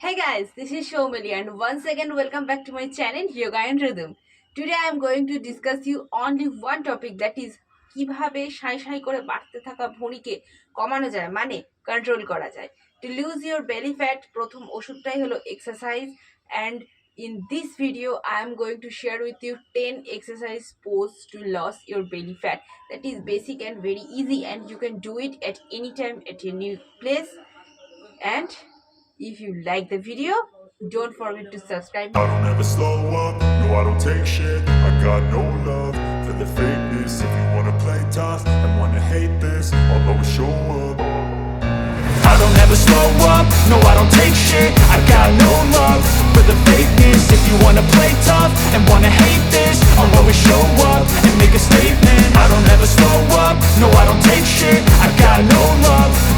Hey guys, this is Shomali and once again welcome back to my channel Yoga and Rhythm. Today I am going to discuss you only one topic that is কীভাবে সাই সাই করে বাড়তে থাকা ভুঁড়িকে কমানো যায় মানে control করা যায় to lose your belly fat প্রথম ওষুধটাই হলো exercise and in this video i am going to share with you 10 exercise pose to lose your belly fat that is basic and very easy and you can do it at any time at any place and if you like the video don't forget to subscribe. I don't ever slow up, no I don't take shit. I got no love for the If you wanna play tough and wanna hate this I'll always show up. I don't ever slow up, no I don't take shit. I got no love for the fakeness. If you wanna play tough and wanna hate this I'll always show up and make a statement. I don't ever slow up, no I don't take shit. I got no love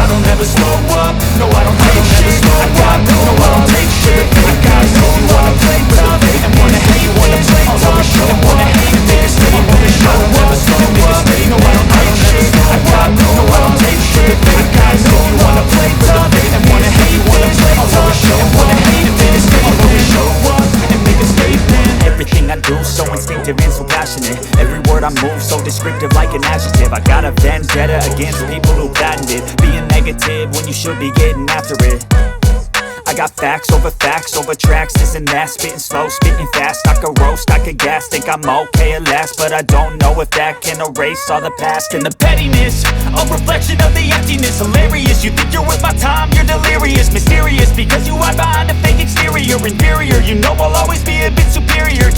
I don't ever slow up, no I don't take shit. I got no, no I don't take shit. I got no wanna play tough and wanna hate wanna play tough and wanna hate this I'm gonna show up, slow up, no I don't take shit. I got no, no I don't take shit. I got no you wanna play tough and wanna hate wanna play tough and wanna hate this I'm gonna show up and make a statement Everything I do so instinctive and so passionate. Every word I move so descriptive like an adjective. I got a vendetta against people who patented Being negative when you should be getting after it. I got facts over facts over tracks, this and that Spitting slow, spitting fast, I could roast, I could gas Think I'm okay at last, but I don't know if that can erase all the past And the pettiness, a reflection of the emptiness. Hilarious, you think you're worth my time, you're delirious. Mysterious, because you hide behind a fake exterior. Inferior, you know I'll always be a bit superior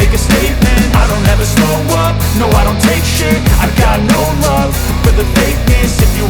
make a statement. I don't ever slow up, no I don't take shit. I've got no love for the fakeness. If you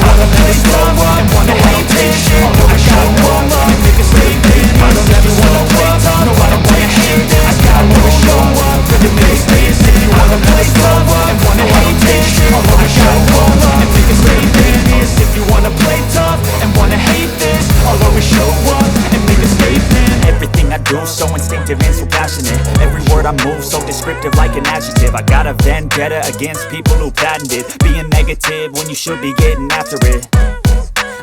up And wanna I show up wanna play tough wanna this I'll always show up And make a hate I show up If you wanna play tough And wanna hate this I'll always show up And Everything I do so instinctive and so passionate word I move so descriptive like an adjective. I got a vendetta against people who patented Being negative when you should be getting after it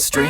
Street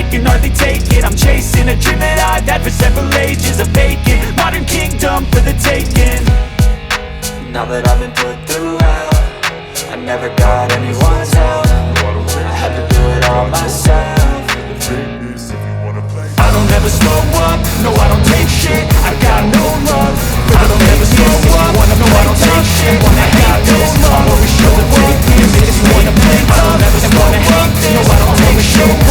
can hardly take it. I'm chasing a dream that I've had for several ages A vacant, modern kingdom for the taking. Now that I've been put through hell I never got anyone's help. I had to do it all myself. For the fakeness If you wanna play I don't ever slow up, no I don't take shit. I got no love. For the fakeness If you wanna no I don't take shit. I got no love, always show up. If you wanna play tough and wanna hate this No I don't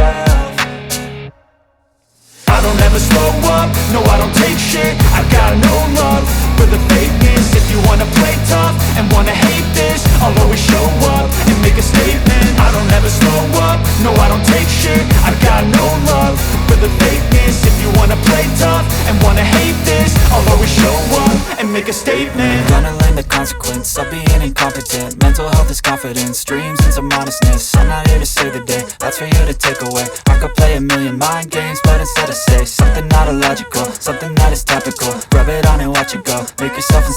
confidence, dreams and some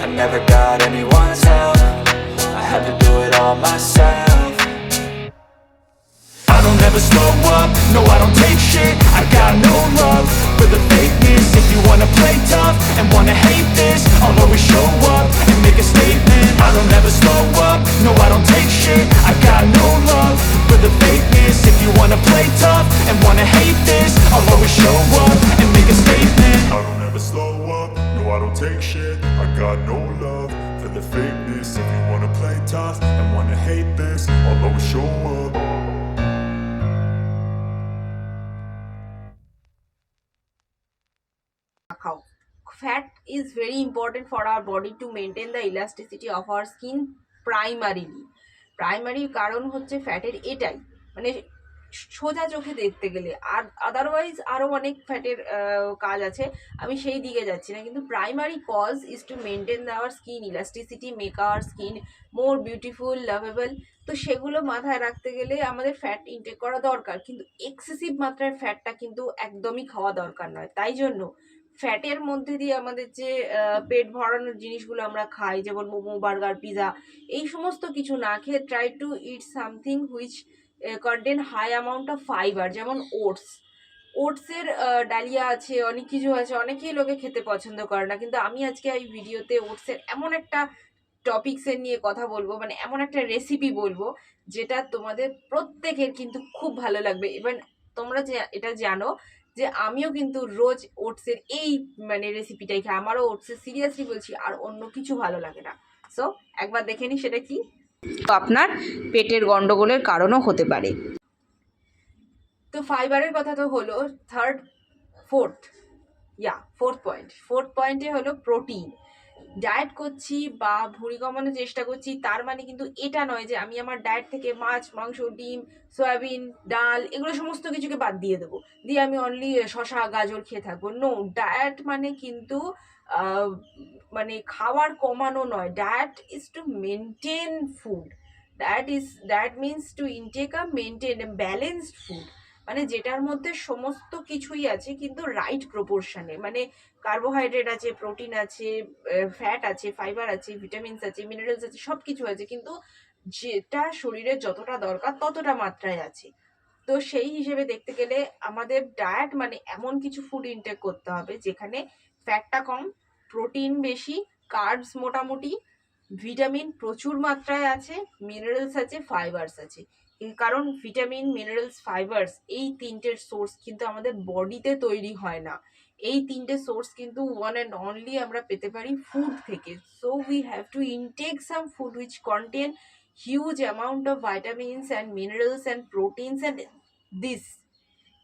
I never got anyone's help. I had to do it all myself. I don't ever slow up, no I don't take shit. I got is very important for our body to maintain the elasticity of our skin primarily primary কারণ হচ্ছে ফ্যাটের এটাই। মানে সোজা চোখে দেখতে গেলে। আর otherwise আরও অনেক ফ্যাটের কাজ আছে। আমি সেই দিকে যাচ্ছি না। কিন্তু primary cause is to maintain our skin elasticity make our skin more beautiful lovable তো সেগুলো মাথায় রাখতে গেলে আমাদের ফ্যাট ইনটেক করা দরকার। কিন্তু এক্সেসিভ মাত্রায় ফ্যাটটা কিন্তু একদমই খাওয়া দরকার নয়। তাই জন্য ফ্যাটের মধ্যে দিয়ে আমাদের যে পেট ভরানোর জিনিসগুলো আমরা খাই, যেমন মোমো, বার্গার পিৎজা এই সমস্ত কিছু না খেয়ে try to eat something which contain high amount of fibre যেমন ওটস ওটসের ডালিয়া আছে, অনেক কিছু আছে, অনেকেই লোকে খেতে পছন্দ করে না, কিন্তু আমি আজকে এই ভিডিওতে ওটসের এমন একটা টপিক্সের নিয়ে কথা বলব মানে এমন একটা রেসিপি বলব, যেটা তোমাদের প্রত্যেকের কিন্তু খুব ভালো লাগবে। ইভেন তোমরা যে, এটা জানো যে আমিও কিন্তু রোজ ওটসের এই মানে রেসিপিটাই খাই। আমারও ওটসের সিরিয়াসলি বলছি, আর অন্য কিছু ভালো লাগে না। সো একবার দেখে নি সেটা কি? তো আপনার পেটের গন্ডগোলের কারণও হতে পারে। তো ফাইবারের কথা তো হলো third fourth yeah fourth point fourth পয়েন্টে হলো প্রোটিন ডায়েট করছি বা ভুঁড়ি কমানোর চেষ্টা করছি, তার মানে কিন্তু এটা নয় যে আমি আমার ডায়েট থেকে মাছ, মাংস, ডিম, সয়াবিন, ডাল এগুলো সমস্ত কিছুকে বাদ দিয়ে দেবো। দিয়ে আমি অনলি শশা গাজর খেয়ে থাকব। নো ডায়েট মানে কিন্তু মানে খাবার কমানো নয়। Diet is to maintain food diet is diet means to intake a maintain balanced food মানে যেটার মধ্যে সমস্ত কিছুই আছে, কিন্তু রাইট প্রপোর্শনে মানে কার্বোহাইড্রেট আছে প্রোটিন আছে ফ্যাট আছে ফাইবার আছে ভিটামিনস আছে মিনারেলস আছে সব কিছু আছে, কিন্তু যেটা শরীরে যতটা দরকার ততটা মাত্রায় আছে। তো সেই হিসেবে দেখতে গেলে আমাদের ডায়েট মানে এমন কিছু ফুড ইনটেক করতে হবে, যেখানে ফ্যাটটা কম প্রোটিন বেশি কার্বস মোটামুটি ভিটামিন প্রচুর মাত্রায় আছে মিনারেলস আছে ফাইবার্স আছে। কারণ ভিটামিন মিনারেলস ফাইবার্স এই তিনটের সোর্স কিন্তু আমাদের বডিতে তৈরি হয় না। এই তিনটে সোর্স কিন্তু ওয়ান অ্যান্ড অনলি আমরা পেতে পারি ফুড থেকে। So we have to intake some food which contain huge amount of vitamins and minerals and proteins and this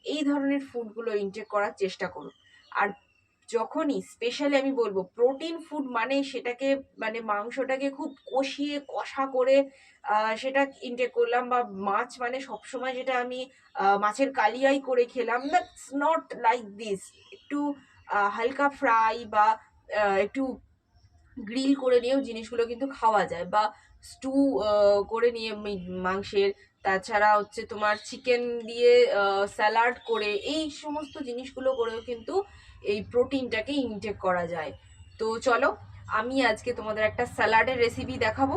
এই ধরনের ফুডগুলো ইনটেক করার চেষ্টা করুন। আর যখনই স্পেশালি আমি বলব প্রোটিন ফুড মানে সেটাকে মানে মাংসটাকে খুব কষিয়ে, কষা করে সেটা ইনটেক করলাম বা মাছ মানে সবসময় যেটা আমি মাছের কালিয়াই করে খেলাম। দ্যাটস নট লাইক দিস একটু হালকা ফ্রাই বা একটু গ্রিল করে নিয়েও জিনিসগুলো কিন্তু খাওয়া যায় বা স্টু করে নিয়ে মাংসের। তাছাড়া হচ্ছে তোমার চিকেন দিয়ে স্যালাড করে, এই সমস্ত জিনিসগুলো করেও কিন্তু এই প্রোটিনটাকে ইনটেক করা যায়। তো চলো, আমি আজকে তোমাদের একটা স্যালাডের রেসিপি দেখাবো।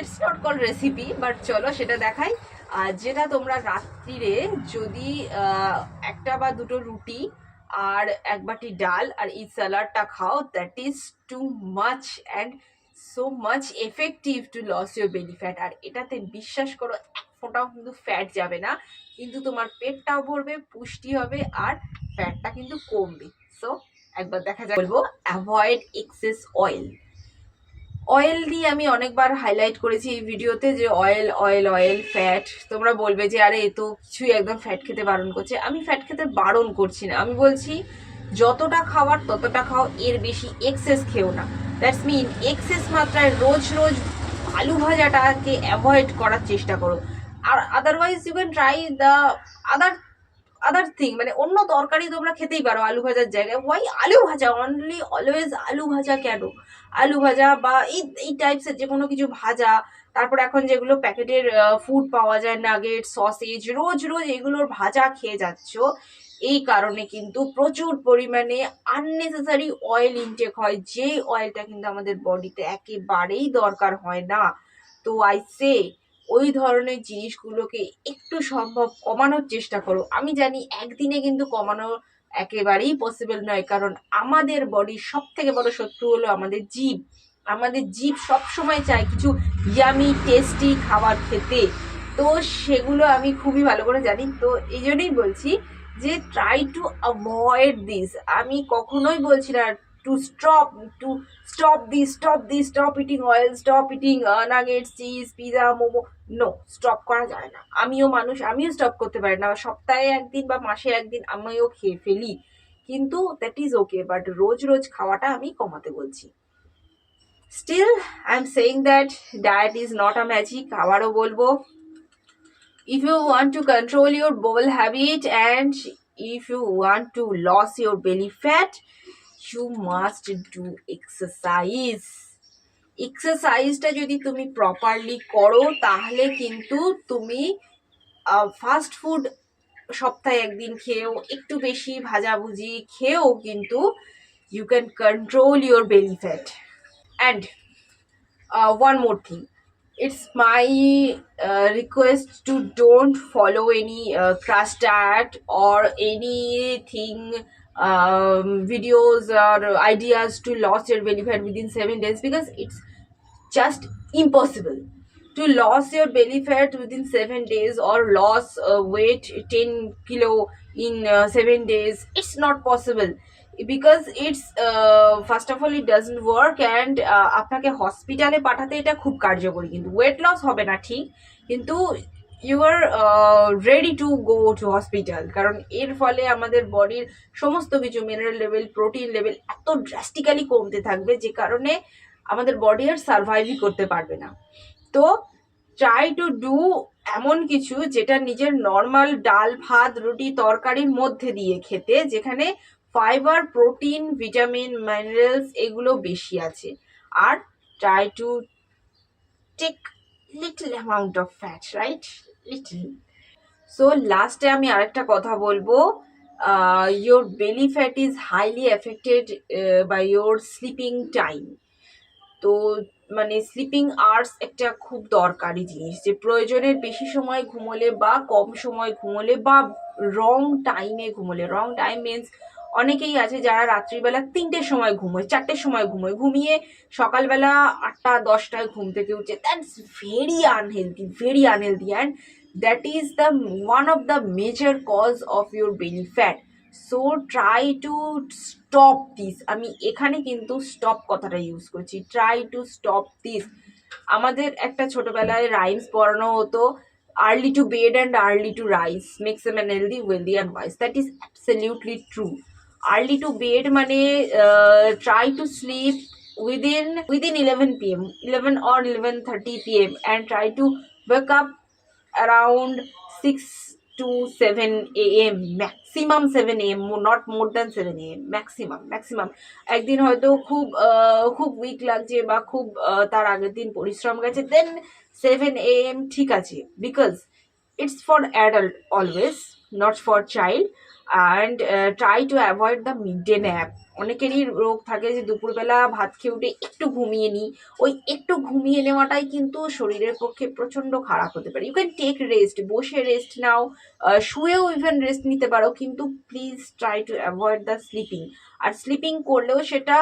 It's not call recipe but চলো সেটা দেখাই। আর যেটা তোমরা রাত্রিরে যদি একটা বা দুটো রুটি আর এক বাটি ডাল আর এই স্যালাডটা খাও that is too much and so much effective to loss your belly fat আর এটাতে বিশ্বাস করো, এক ফোঁটাও কিন্তু ফ্যাট যাবে না। কিন্তু তোমার পেটটাও ভরবে, পুষ্টি হবে, আর ফ্যাটটা কিন্তু কমবে। সো একবার দেখা যায় বলব অ্যাভয়েড এক্সেস অয়েল অয়েল দিয়ে আমি অনেকবার হাইলাইট করেছি এই ভিডিওতে যে অয়েল অয়েল অয়েল ফ্যাট তোমরা বলবে যে, আরে, এ তো কিছুই একদম ফ্যাট খেতে বারণ করছে। আমি ফ্যাট খেতে বারণ করছি না। আমি বলছি, যতটা খাওয়ার, ততটা খাও। এর বেশি এক্সেস খেও না। দ্যাটস মিন এক্সেস মাত্রায় রোজ রোজ আলু ভাজাটাকে অ্যাভয়েড করার চেষ্টা করো। আর otherwise you can try the other other thing মানে অন্য তরকারি তোমরা খেতেই পারো আলু ভাজার জায়গায়। ওয়াই আলু ভাজা? অনলি অলওয়েজ আলু ভাজা কেন? আলু ভাজা বা এই এই টাইপসের যে কোনো কিছু ভাজা, তারপর এখন যেগুলো প্যাকেটের ফুড পাওয়া যায় নাগেট সসেজ রোজ রোজ এগুলোর ভাজা খেয়ে যাচ্ছ, এই কারণে কিন্তু প্রচুর পরিমাণে আননেসেসারি অয়েল ইনটেক হয়, যে অয়েলটা কিন্তু আমাদের বডিতে একেবারেই দরকার হয় না। তো আই সে ওই ধরনের জিনিসগুলোকে একটু সম্ভব কমানোর চেষ্টা করো। আমি জানি একদিনে কিন্তু কমানো একেবারেই পসিবল নয়, কারণ আমাদের বডির সব থেকে বড় শত্রু হলো আমাদের জীব। আমাদের জীব সব সময় চায় কিছু ইয়ামি টেস্টি খাবার খেতে। তো সেগুলো আমি খুবই ভালো করে জানি। তো এই জন্যই বলছি যে ট্রাই টু অ্যাভয়েড দিস আমি কখনোই বলছি না to stop to stop this stop this stop eating oil stop eating nuggets cheese pizza momo no stop করা যায় না। আমিও মানুষ, আমিও স্টপ করতে পারি না। সপ্তাহে একদিন বা মাসে একদিন আমিও খেয়ে ফেলি। কিন্তু দ্যাট ইজ ওকে বাট রোজ রোজ খাওয়াটা আমি কমাতে বলছি। Still I am saying that diet is not a magic আবারও বলব। If you want to control your bowel habit and if you want to lose your belly fat you must do exercise. এক্সারসাইজটা যদি তুমি properly করো তাহলে কিন্তু তুমি fast food সপ্তাহে একদিন খেয়েও একটু বেশি ভাজাভুজি খেয়েও কিন্তু you can control your belly fat and one more thing uh, request to don't follow any uh, crash diet or anything um, videos or ideas to lose your belly fat within seven days because it's just impossible to lose your belly fat within seven days or lose uh, weight 10 kilo in uh, seven days it's not possible because it's uh, first of all it doesn't work and uh, আপনাকে হসপিটালে পাঠাতে এটা খুব কার্যকরী কিন্তু weight loss হবে না ঠিক কিন্তু you are ready to go to hospital কারণ এর ফলে আমাদের বডির সমস্ত কিছু মিনারেল লেভেল প্রোটিন লেভেল এত ড্রাস্টিক্যালি কমতে থাকবে যে কারণে আমাদের বডি আর সার্ভাইভই করতে পারবে না তো ট্রাই টু ডু এমন কিছু যেটা নিজের নর্মাল ডাল ভাত রুটি তরকারির মধ্যে দিয়ে খেতে যেখানে ফাইবার প্রোটিন ভিটামিন মিনারেলস এগুলো বেশি আছে আর try to take little amount of fat right little so লাস্টে আমি আরেকটা কথা বলব। Your belly fat is highly affected by your sleeping time তো মানে স্লিপিং আওয়ার্স একটা খুব দরকারি জিনিস যে প্রয়োজনের বেশি সময় ঘুমোলে বা কম সময় ঘুমোলে বা রং টাইমে ঘুমোলে। রং টাইম মিনস অনেকেই আছে যারা রাত্রিবেলা তিনটের সময় ঘুমোয়, চারটের সময় ঘুমোয়। ঘুমিয়ে সকালবেলা আটটা, দশটায় ঘুম থেকে উঠছে। That's very unhealthy very unhealthy and that is the one of the major cause of your belly fat so try to stop this আমি এখানে কিন্তু স্টপ কথাটা ইউজ করছি। ট্রাই টু স্টপ দিস আমাদের একটা ছোটবেলায় রাইমস পড়ানো হতো। Early to bed and early to rise makes a man healthy wealthy and wise that is absolutely true early to bed মানে try to sleep within within eleven P M eleven or eleven thirty P M and try to wake up around six to seven A M maximum seven A M not more than seven A M maximum maximum একদিন হয়তো খুব খুব week লাগছে বা খুব তার আগের দিন পরিশ্রম গেছে দেন সেভেন এ এম ঠিক আছে because it's for adult always not for child and try to avoid the mid day nap অনেকেরই রোগ থাকে যে দুপুরবেলা ভাত খেয়ে উঠে একটু ঘুমিয়ে নিই। ওই একটু ঘুমিয়ে নেওয়াটাই কিন্তু শরীরের পক্ষে প্রচণ্ড খারাপ হতে পারে। ইউ ক্যান টেক রেস্ট বসে রেস্ট নাও। শুয়েও ইভেন রেস্ট নিতে পারো, কিন্তু please try to avoid the sleeping R sleeping করলেও সেটা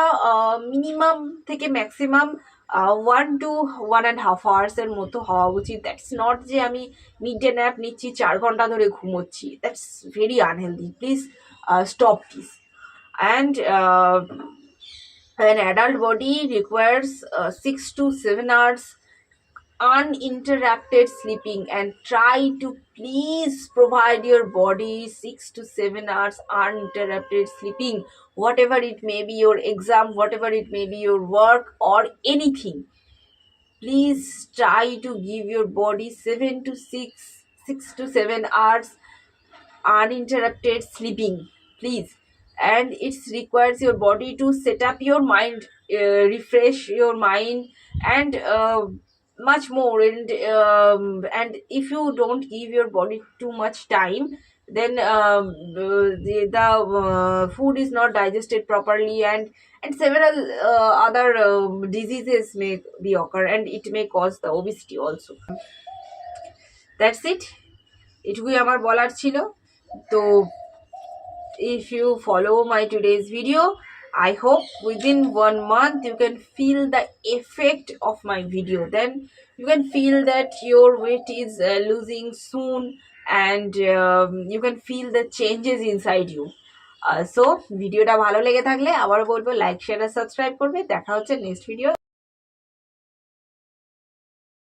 মিনিমাম থেকে maximum one to one and half আওয়ার্সের মতো হওয়া উচিত। দ্যাটস নট যে আমি মিড ডে ন্যাপ নিচ্ছি চার ঘণ্টা ধরে ঘুমোচ্ছি। That's very unhealthy please stop this an adult body requires uh, 6 to 7 hours uninterrupted sleeping and try to please provide your body 6 to 7 hours uninterrupted sleeping. Whatever it may be your exam whatever it may be your work or anything please try to give your body 7 to 6 6 to 7 hours uninterrupted sleeping please. And it requires your body to set up your mind uh, refresh your mind and uh, much more and um, and if you don't give your body too much time then um, uh, the, the uh, food is not digested properly and and several uh, other um diseases may be occur and it may cause the obesity also that's it এটুকুই আমার বলার ছিল তো if you follow my today's video i hope within one month you can feel the effect of my video then you can feel that your weight is uh, losing soon and um, you can feel the changes inside you so ভিডিওটা ভালো লেগে থাকলে আবার বলব like share আর subscribe করবে দেখা হচ্ছে next video